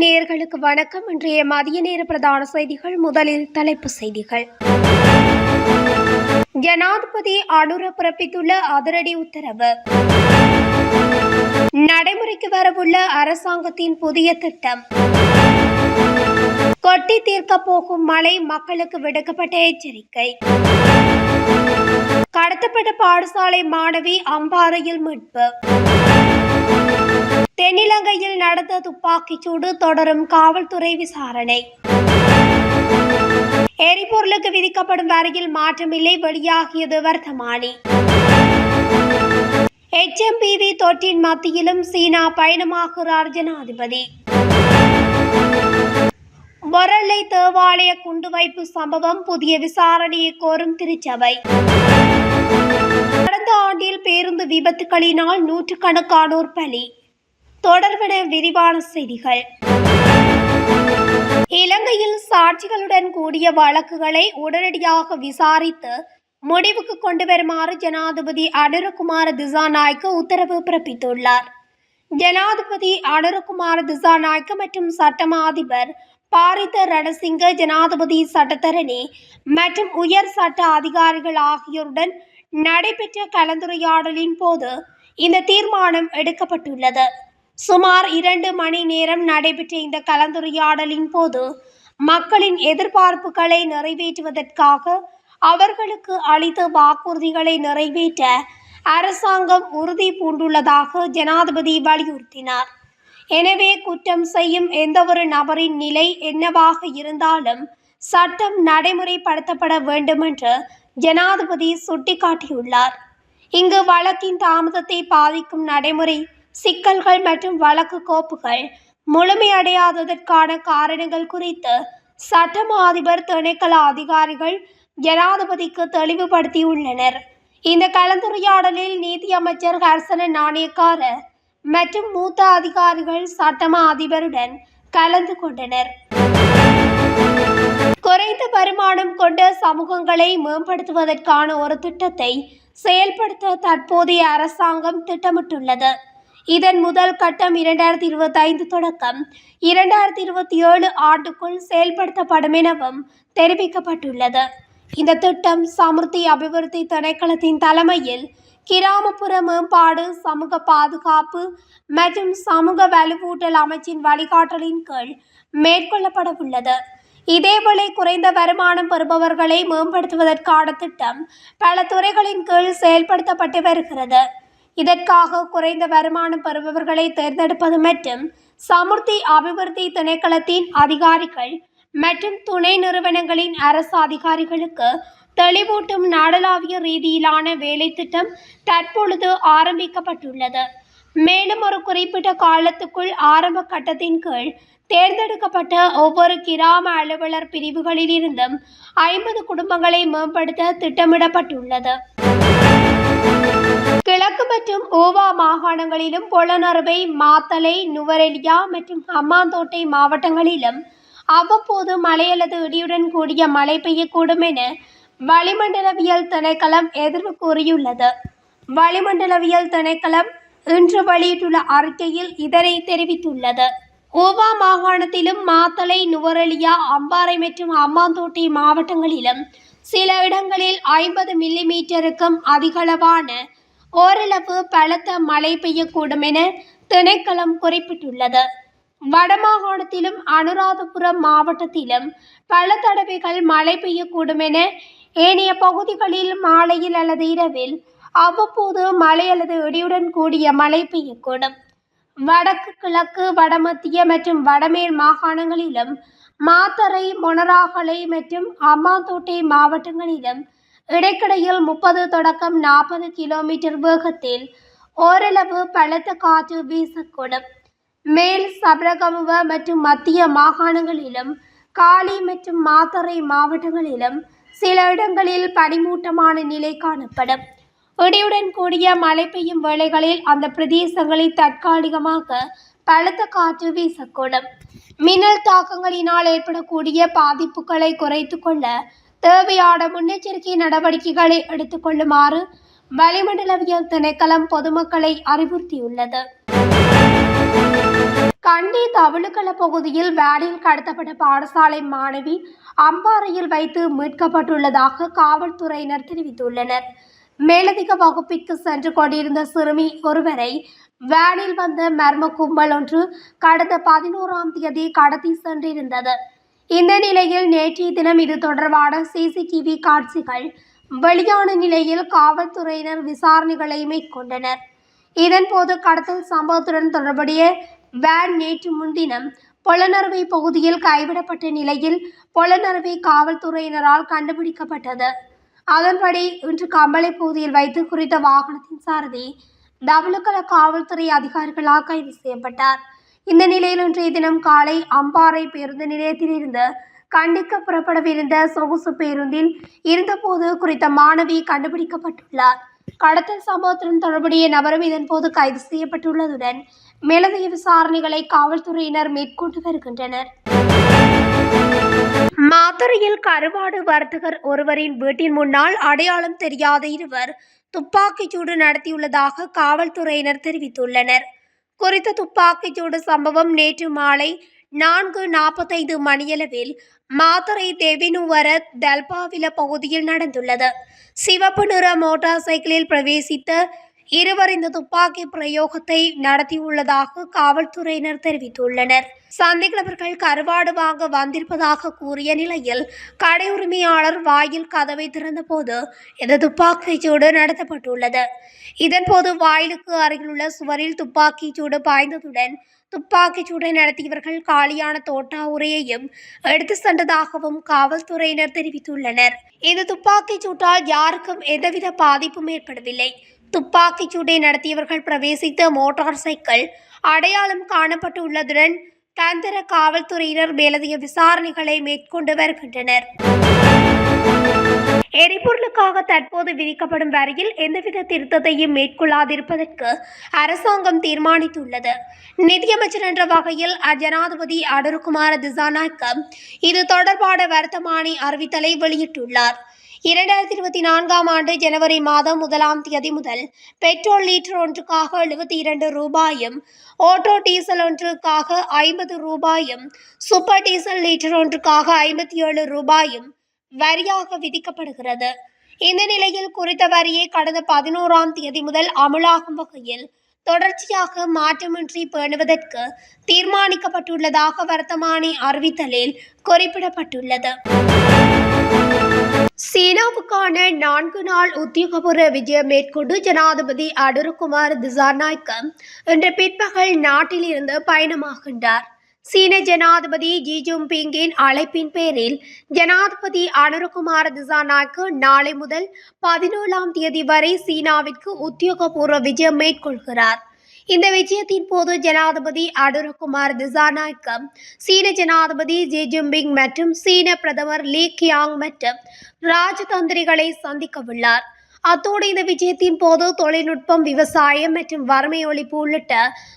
நேயர்களுக்கு வணக்கம். இன்றைய மதிய நேர பிரதான செய்திகள் முதலில் தலைப்பு செய்திகள். ஜனாதிபதி அனுர பிறப்பித்துள்ள அதிரடி உத்தரவு. நடைமுறைக்கு வரவுள்ள அரசாங்கத்தின் புதிய திட்டம். கொட்டி தீர்க்க போகும் மழை மக்களுக்கு விடுக்கப்பட்ட எச்சரிக்கை. கடத்தப்பட்ட பாடசாலை மாணவி அம்பாறையில் மீட்பு. தென்னிலங்கையில் நடந்த துப்பாக்கிச்சூடு தொடரும் காவல்துறை விசாரணை. எரிபொருளுக்கு விதிக்கப்படும் வரியில் மாற்றமில்லை வெளியாகியது வர்த்தமானி. எச்எம்பிவி தொற்றின் மத்தியிலும் சீனா பயணமாகிறார் ஜனாதிபதி. மொரளை தேவாலய குண்டுவைப்பு சம்பவம் புதிய விசாரணையை கோரும் திருச்சபை. கடந்த ஆண்டில் பேருந்து விபத்துகளினால் நூற்றுக்கணக்கானோர் பலி. தொடர்பென விரிவான செய்திகள். இலங்கையில் சாட்சிகளுடன் கூடிய வழக்குகளை உடனடியாக விசாரித்து முடிவுக்கு கொண்டு வருமாறு ஜனாதிபதி அனுரகுமார திசாநாய்க்கு உத்தரவு பிறப்பித்துள்ளார். ஜனாதிபதி அனுரகுமார திசாநாய்க்கு மற்றும் சட்டமா அதிபர் பாரித ரணசிங்க ஜனாதிபதி சட்டத்தரணி மற்றும் உயர் சட்ட அதிகாரிகள் ஆகியோருடன் நடைபெற்ற கலந்துரையாடலின் போது இந்த தீர்மானம் எடுக்கப்பட்டுள்ளது. சுமார் இரண்டு மணி நேரம் நடைபெற்ற இந்த கலந்துரையாடலின் போது மக்களின் எதிர்பார்ப்புகளை நிறைவேற்றுவதற்காக அவர்களுக்கு அளித்த வாக்குறுதிகளை நிறைவேற்ற அரசாங்கம் உறுதி பூண்டுள்ளதாக ஜனாதிபதி வலியுறுத்தினார். எனவே குற்றம் செய்யும் எந்தவொரு நபரின் நிலை என்னவாக இருந்தாலும் சட்டம் நடைமுறைப்படுத்தப்பட வேண்டும் என்று ஜனாதிபதி சுட்டிக்காட்டியுள்ளார். இங்கு வழக்கின் தாமதத்தை பாதிக்கும் நடைமுறை சிக்கல்கள் மற்றும் வழக்கு கோப்புகள் முழுமையடையாததற்கான காரணங்கள் குறித்து சட்டம் அதிபர் திணைக்கள அதிகாரிகள் ஜனாதிபதிக்கு தெளிவுபடுத்தியுள்ளனர். இந்த கலந்துரையாடலில் நீதி அமைச்சர் ஹர்சன நாணயக்கார மற்றும் மூத்த அதிகாரிகள் சட்டமா அதிபருடன் கலந்து கொண்டனர். குறைந்த வருமானம் கொண்ட சமூகங்களை மேம்படுத்துவதற்கான ஒரு திட்டத்தை செயல்படுத்த தற்போதைய அரசாங்கம் திட்டமிட்டுள்ளது. இதன் முதல் கட்டம் இரண்டாயிரத்தி இருபத்தி ஐந்து தொடக்கம். இரண்டாயிரத்தி இருபத்தி ஏழு ஆண்டுக்குள் செயல்படுத்தப்படும் எனவும் தெரிவிக்கப்பட்டுள்ளது. இந்த திட்டம் சமிருத்தி அபிவிருத்தி திணைக்களத்தின் தலைமையில் கிராமப்புற மேம்பாடு சமூக பாதுகாப்பு மற்றும் சமூக வலுவூட்டல் அமைச்சின் வழிகாட்டலின் கீழ் மேற்கொள்ளப்பட உள்ளது இதேவேளை குறைந்த வருமானம் பெறுபவர்களை மேம்படுத்துவதற்கான திட்டம் பல துறைகளின் கீழ் செயல்படுத்தப்பட்டு வருகிறது. இதற்காக குறைந்த வருமானம் பெறுபவர்களை தேர்ந்தெடுப்பது மற்றும் சமுர்த்தி அபிவிருத்தி திணைக்களத்தின் அதிகாரிகள் மற்றும் துணை நிறுவனங்களின் அரசு அதிகாரிகளுக்கு தெளிவூட்டும் நாடளாவிய ரீதியிலான வேலை திட்டம் தற்பொழுது ஆரம்பிக்கப்பட்டுள்ளது. மேலும் ஒரு குறிப்பிட்ட காலத்துக்குள் ஆரம்ப கட்டத்தின் கீழ் தேர்ந்தெடுக்கப்பட்ட ஒவ்வொரு கிராம அலுவலர் பிரிவுகளிலிருந்தும் ஐம்பது குடும்பங்களை மேம்படுத்த திட்டமிடப்பட்டுள்ளது. கிழக்கு மற்றும் ஓவா மாகாணங்களிலும் பொலனறுவை மாத்தலை நுவரெலியா மற்றும் ஹம்மாந்தோட்டை மாவட்டங்களிலும் அவ்வப்போது மழை அல்லது இடியுடன் கூடிய மழை பெய்யக்கூடும் என வளிமண்டலவியல் திணைக்களம் எதிர்வு கூறியுள்ளது. வளிமண்டலவியல் திணைக்களம் இன்று வெளியிட்டுள்ள அறிக்கையில் இதனை தெரிவித்துள்ளது. ஓவா மாகாணத்திலும் மாத்தலை நுவரெலியா அம்பாறை மற்றும் அம்மாந்தோட்டை மாவட்டங்களிலும் சில இடங்களில் ஐம்பது மில்லிமீட்டருக்கும் அதிகளவான ஓரளவு பலத்த மழை பெய்யக்கூடும் என திணைக்களம் குறிப்பிட்டுள்ளது. வடமாகாணத்திலும் அனுராதபுரம் மாவட்டத்திலும் பல தடவைகள் மழை பெய்யக்கூடும் என ஏனைய பகுதிகளில் மாலையில் அல்லது இரவில் அவ்வப்போது மழை அல்லது இடியுடன் கூடிய மழை பெய்யக்கூடும். வடக்கு கிழக்கு வடமத்திய மற்றும் வடமேல் மாகாணங்களிலும் மாத்தறை மொனராகலை மற்றும் அம்மாந்தோட்டை மாவட்டங்களிலும் இடைக்கடையில் முப்பது தொடக்கம் நாற்பது கிலோமீட்டர் வேகத்தில் ஓரளவு பலத்த காற்று வீசக்கூடும். மேல் சபரகமுவ மற்றும் மத்திய மாகாணங்களிலும் காலி மற்றும் மாத்தறை மாவட்டங்களிலும் சில இடங்களில் பனிமூட்டமான நிலை காணப்படும். இடியுடன் கூடிய மழை பெய்யும் வேளைகளில் அந்த பிரதேசங்களில் தற்காலிகமாக பலத்த காற்று வீசக்கூடும். மின்னல் தாக்கங்களினால் ஏற்படக்கூடிய பாதிப்புகளை குறைத்து கொள்ள தேவையான முன்னெச்சரிக்கை நடவடிக்கைகளை எடுத்துக்கொள்ளுமாறு வளிமண்டலவியல் திணைக்களம் பொதுமக்களை அறிவுறுத்தியுள்ளது. கண்டி தவிழுக்கல பகுதியில் வேனில் கடத்தப்பட்ட பாடசாலை மாணவி அம்பாறையில் வைத்து மீட்கப்பட்டுள்ளதாக காவல்துறையினர் தெரிவித்துள்ளனர். மேலதிக வகுப்பிற்கு சென்று கொண்டிருந்த சிறுமி ஒருவரை வேனில் வந்த மர்ம கும்பல் ஒன்று கடந்த பதினோராம் தேதி கடத்தி சென்றிருந்தது. இந்த நிலையில் நேற்றைய தினம் இது தொடர்பான சிசிடிவி காட்சிகள் வெளியான நிலையில் காவல்துறையினர் விசாரணைகளை மேற்கொண்டனர். இதன்போது கடத்தல் சம்பவத்துடன் தொடர்புடைய வேன் நேற்று முன்தினம் பொலனறுவை பகுதியில் கைவிடப்பட்ட நிலையில் பொலனறுவை காவல்துறையினரால் கண்டுபிடிக்கப்பட்டது. அதன்படி இன்று கம்பளை பகுதியில் வைத்து குறித்த வாகனத்தின் சாரதி தவளுக்கல காவல்துறை அதிகாரிகளால் கைது செய்யப்பட்டார். இந்த நிலையில் இன்றைய தினம் காலை அம்பாறை பேருந்து நிலையத்திலிருந்து கண்டிக்க புறப்படவிருந்த சொகுசு பேருந்தில் இருந்தபோது குறித்த மாணவி கண்டுபிடிக்கப்பட்டுள்ளார். கடத்தல் சம்பவத்துடன் தொடர்புடைய நபரும் இதன்போது கைது செய்யப்பட்டுள்ளதுடன் மேலதிக விசாரணைகளை காவல்துறையினர் மேற்கொண்டு வருகின்றனர். மாதுரையில் கருவாடு வர்த்தகர் ஒருவரின் வீட்டின் முன்னால் அடையாளம் தெரியாத இருவர் துப்பாக்கிச்சூடு நடத்தியுள்ளதாக காவல்துறையினர் தெரிவித்துள்ளனர். குறித்த துப்பாக்கிச்சூடு சம்பவம் நேற்று மாலை நான்கு நாற்பத்தைந்து மணியளவில் மாத்தரை தெவினுவர தல்பாவில பகுதியில் நடந்துள்ளது. சிவப்பு நிற மோட்டார் சைக்கிளில் பிரவேசித்த இருவர் இந்த துப்பாக்கி பிரயோகத்தை நடத்தியுள்ளதாக காவல்துறையினர் தெரிவித்துள்ளனர். சந்தேகநபர்கள் கருவாடு வாங்க வந்திருப்பதாக கூறிய நிலையில் கடை உரிமையாளர் வாயில் கதவை திறந்தபோது இந்த துப்பாக்கிச் சூடு நடத்தப்பட்டுள்ளது. இதன்போது வாயிலுக்கு அருகிலுள்ள சுவரில் துப்பாக்கிச் சூடு பாய்ந்ததுடன் துப்பாக்கிச் சூடை நடத்தியவர்கள் காலியான தோட்டா உரையையும் எடுத்து சென்றதாகவும் காவல்துறையினர் தெரிவித்துள்ளனர். இந்த துப்பாக்கிச் சூட்டால் யாருக்கும் எந்தவித பாதிப்பும் ஏற்படவில்லை. துப்பாக்கிச் சூட்டை நடத்தியவர்கள் பிரவேசித்த மோட்டார் சைக்கிள் அடையாளம் காணப்பட்டுள்ளதுடன் தந்திர காவல்துறையினர் மேலதிக விசாரணைகளை மேற்கொண்டு வருகின்றனர். எரிபொருளுக்காக தற்போது விதிக்கப்படும் வரியில் எந்தவித திருத்தத்தையும் மேற்கொள்ளாதிருப்பதற்கு அரசாங்கம் தீர்மானித்துள்ளது. நிதியமைச்சர் என்ற வகையில் ஜனாதிபதி அடருகுமார திசாநாயக்க இது தொடர்பான வர்த்தமானி அறிவித்தலை வெளியிட்டுள்ளார். இரண்டாயிரத்தி இருபத்தி நான்காம் ஆண்டு ஜனவரி மாதம் முதலாம் தேதி முதல் பெட்ரோல் லீட்டர் ஒன்றுக்காக எழுபத்தி இரண்டு ரூபாயும் ஓட்டோ டீசல் ஒன்றுக்காக ஐம்பது ரூபாயும் சூப்பர் டீசல் லீட்டர் ஒன்றுக்காக ஐம்பத்தி ஏழு ரூபாயும் வரியாக விதிக்கப்படுகிறது. இந்த நிலையில் குறித்த வரியை கடந்த பதினோராம் தேதி முதல் அமலாகும் வகையில் தொடர்ச்சியாக மாற்றமின்றி பேணுவதற்கு தீர்மானிக்கப்பட்டுள்ளதாக வர்த்தமானி அறிவித்தலில் குறிப்பிடப்பட்டுள்ளது. சீனாவுக்கான நான்கு நாள் உத்தியோகபூர்வ விஜயம் மேற்கொண்டு ஜனாதிபதி அடருகுமார் திசாநாயக்க இன்று பிற்பகல் நாட்டிலிருந்து பயணமாகின்றார். சீன ஜனாதிபதி ஜி ஜின்பிங்கின் அழைப்பின் பேரில் ஜனாதிபதி அனுரகுமார் திசாநாய்க்கு நாளை முதல் பதினேழாம் தேதி வரை சீனாவிற்கு உத்தியோகபூர்வ விஜயம் மேற்கொள்கிறார். இந்த விஜயத்தின் போது ஜனாதிபதி அனுரகுமார் திசாநாயக்கம் சீன ஜனாதிபதி ஜி ஜின்பிங் மற்றும் சீன பிரதமர் லீ கியாங் மற்றும் ராஜதந்திரிகளை சந்திக்கவுள்ளார். அத்தோடு இந்த விஜயத்தின் போது தொழில்நுட்பம் விவசாயம் மற்றும் வறுமை ஒழிப்பு உள்ளிட்ட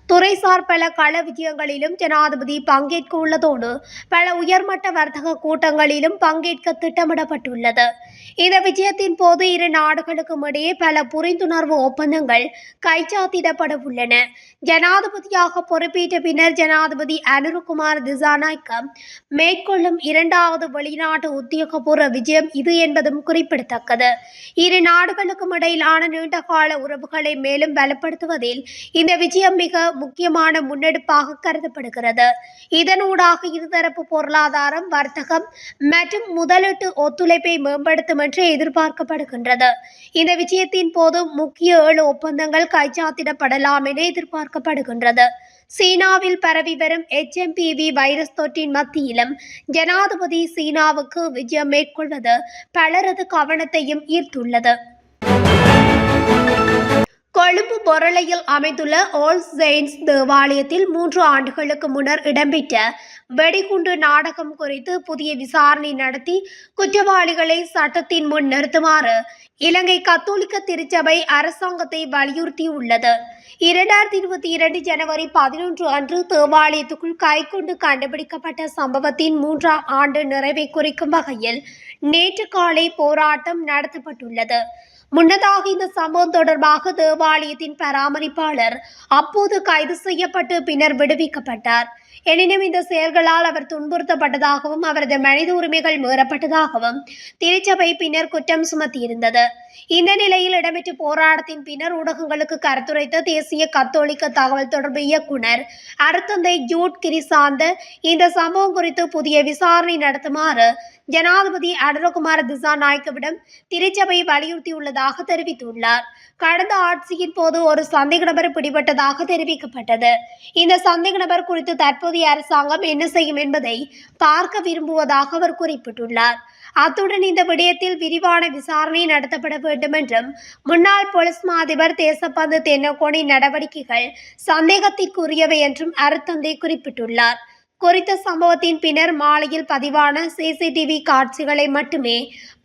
துறைசார் பல கள விஜயங்களிலும் ஜனாதிபதி பங்கேற்க உள்ளதோடு பல உயர்மட்ட வர்த்தக கூட்டங்களிலும் பங்கேற்க திட்டமிடப்பட்டுள்ளது. இந்த விஜயத்தின் போது இரு நாடுகளுக்கும் இடையே பல புரிந்துணர்வு ஒப்பந்தங்கள் கைச்சாத்திடப்பட உள்ளன ஜனாதிபதியாக பொறுப்பேற்ற பின்னர் ஜனாதிபதி அனுருகுமார் திசாநாயக்கம் மேற்கொள்ளும் இரண்டாவது வெளிநாட்டு உத்தியோகபூர்வ விஜயம் இது என்பதும் குறிப்பிடத்தக்கது. இரு நாடுகளுக்கும் இடையிலான நீண்டகால உறவுகளை மேலும் பலப்படுத்துவதில் இந்த விஜயம் மிக முக்கியமான முன்னெடுப்பாக கருதப்படுகிறது. இதனூடாக இருதரப்பு பொருளாதாரம் வர்த்தகம் மற்றும் முதலீட்டு ஒத்துழைப்பை மேம்படுத்தும் என்று எதிர்பார்க்கப்படுகின்றது. இந்த விஜயத்தின் போது முக்கிய ஏழு ஒப்பந்தங்கள் கைச்சாத்திடப்படலாம் என எதிர்பார்க்கப்படுகின்றது. சீனாவில் பரவி வரும் எச்எம்பிவி வைரஸ் தொற்றின் மத்தியிலும் ஜனாதிபதி சீனாவுக்கு விஜயம் மேற்கொள்வது பலரது கவனத்தையும் ஈர்த்துள்ளது. கொழும்பு பொருளையில் அமைந்துள்ள ஆல் செயின்ஸ் தேவாலயத்தில் மூன்று ஆண்டுகளுக்கு முன்னர் இடம்பெற்ற வெடிகுண்டு நாடகம் குறித்து புதிய விசாரணை நடத்தி குற்றவாளிகளை சட்டத்தின் முன் நிறுத்துமாறு இலங்கை கத்தோலிக்க திருச்சபை அரசாங்கத்தை வலியுறுத்தியுள்ளது. இரண்டாயிரத்தி இருபத்தி இரண்டு ஜனவரி பதினொன்று அன்று தேவாலயத்துக்குள் கைக்குண்டு கண்டுபிடிக்கப்பட்ட சம்பவத்தின் மூன்றாம் ஆண்டு நிறைவை குறிக்கும் வகையில் நேற்று காலை போராட்டம் நடத்தப்பட்டுள்ளது. முன்னதாக இந்த சம்பவம் தொடர்பாக தேவாலயத்தின் பராமரிப்பாளர் அப்போது கைது செய்யப்பட்டு பின்னர் விடுவிக்கப்பட்டார். எனினும் இந்த செயல்களால் அவர் துன்புறுத்தப்பட்டதாகவும் அவரது மனித உரிமைகள் மீறப்பட்டதாகவும் திருச்சபை பின்னர் குற்றம் சுமத்தியிருந்தது. இந்த நிலையில் இடம்பெற்ற போராட்டத்தின் பின்னர் ஊடகங்களுக்கு கருத்துரைத்த தேசிய கத்தோலிக்க தகவல் தொடர்பு இயக்குனர் அருத்தந்தை ஜூட் கிரிசாந்த இந்த சம்பவம் குறித்து புதிய விசாரணை நடத்துமாறு ஜனாதிபதி அனுரகுமார திசாநாயக்கவிடம் திருச்சபை வலியுறுத்தியுள்ளதாக தெரிவித்துள்ளார். கடந்த ஆட்சியின் போது ஒரு சந்தேக நபர் பிடிபட்டதாக தெரிவிக்கப்பட்டது. இந்த சந்தேக நபர் குறித்து தற்போது தற்போதைய அரசாங்கம் என்ன செய்யும் என்பதை பார்க்க விரும்புவதாக அவர் குறிப்பிட்டுள்ளார். அத்துடன் இந்த விடயத்தில் விரிவான விசாரணை நடத்தப்பட வேண்டும் என்றும் முன்னாள் போலீஸ் மாதிபர் தேசப்பந்து தென்னக்கோணி நடவடிக்கைகள் சந்தேகத்திற்குரியவை என்றும் அருத்தந்தை குறிப்பிட்டுள்ளார். குறித்த சம்பவத்தின் பின்னர் மாலையில் பதிவான சிசிடிவி காட்சிகளை மட்டுமே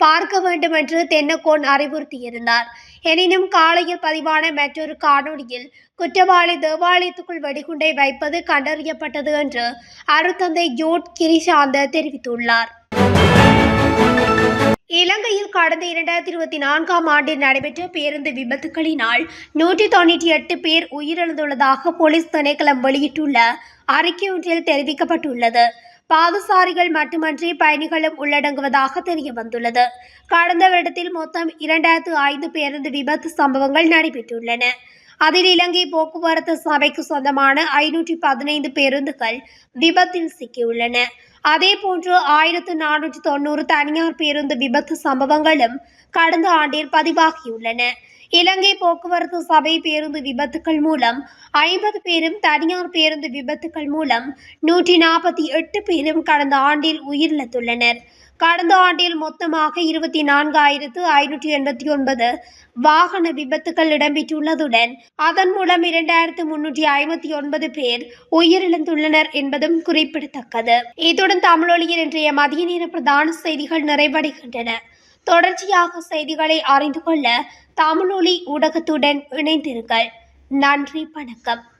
பார்க்க வேண்டும் என்று தென்னக்கோன் அறிவுறுத்தியிருந்தார். எனினும் காலையில் பதிவான மற்றொரு காணொலியில் குற்றவாளி தேவாலயத்துக்குள் வெடிகுண்டை வைப்பது கண்டறியப்பட்டது என்று அருத்தந்தை ஜோட் கிரிசாந்த தெரிவித்துள்ளார். இலங்கையில் கடந்த இரண்டாயிரத்தி இருபத்தி நான்காம் ஆண்டில் நடைபெற்ற பேருந்து விபத்துகளினால் நூற்றி தொண்ணூற்றி எட்டு பேர் உயிரிழந்துள்ளதாக போலீஸ் திணைக்களம் வெளியிட்டுள்ள அறிக்கை ஒன்றில் தெரிவிக்கப்பட்டுள்ளது. பாதசாரிகள் மட்டுமன்றி பயணிகளும் உள்ளடங்குவதாக தெரிய வந்துள்ளது கடந்த வருடத்தில் மொத்தம் இரண்டாயிரத்து ஐந்து பேருந்து விபத்து சம்பவங்கள் நடைபெற்றுள்ளன. அதில் இலங்கை போக்குவரத்து சபைக்கு சொந்தமான ஐநூற்றி பதினைந்து பேருந்துகள் விபத்தில் சிக்கியுள்ளன. அதேபோன்று ஆயிரத்து நானூற்றி தொண்ணூறு தனியார் பேருந்து விபத்து சம்பவங்களும் கடந்த ஆண்டில் பதிவாகியுள்ளன. இலங்கை போக்குவரத்து சபை பேருந்து விபத்துக்கள் மூலம் ஐம்பது பேரும் தனியார் பேருந்து விபத்துக்கள் மூலம் நூற்றி நாற்பத்தி எட்டு பேரும் கடந்த ஆண்டில் உயிரிழந்துள்ளனர். கடந்த ஆண்டில் மொத்தமாக இருபத்தி நான்காயிரத்து ஐநூற்றி எண்பத்தி ஒன்பது வாகன விபத்துகள் இடம்பெற்றுள்ளதுடன் அதன் மூலம் இரண்டாயிரத்து முன்னூற்றி ஐம்பத்தி ஒன்பது பேர் உயிரிழந்துள்ளனர் என்பதும் குறிப்பிடத்தக்கது. இத்துடன் தமிழொலியில் இன்றைய மதிய நேர பிரதான செய்திகள் நிறைவடைகின்றன. தொடர்ச்சியாக செய்திகளை அறிந்து கொள்ள தமிழொலி ஊடகத்துடன் இணைந்திருங்கள். நன்றி வணக்கம்.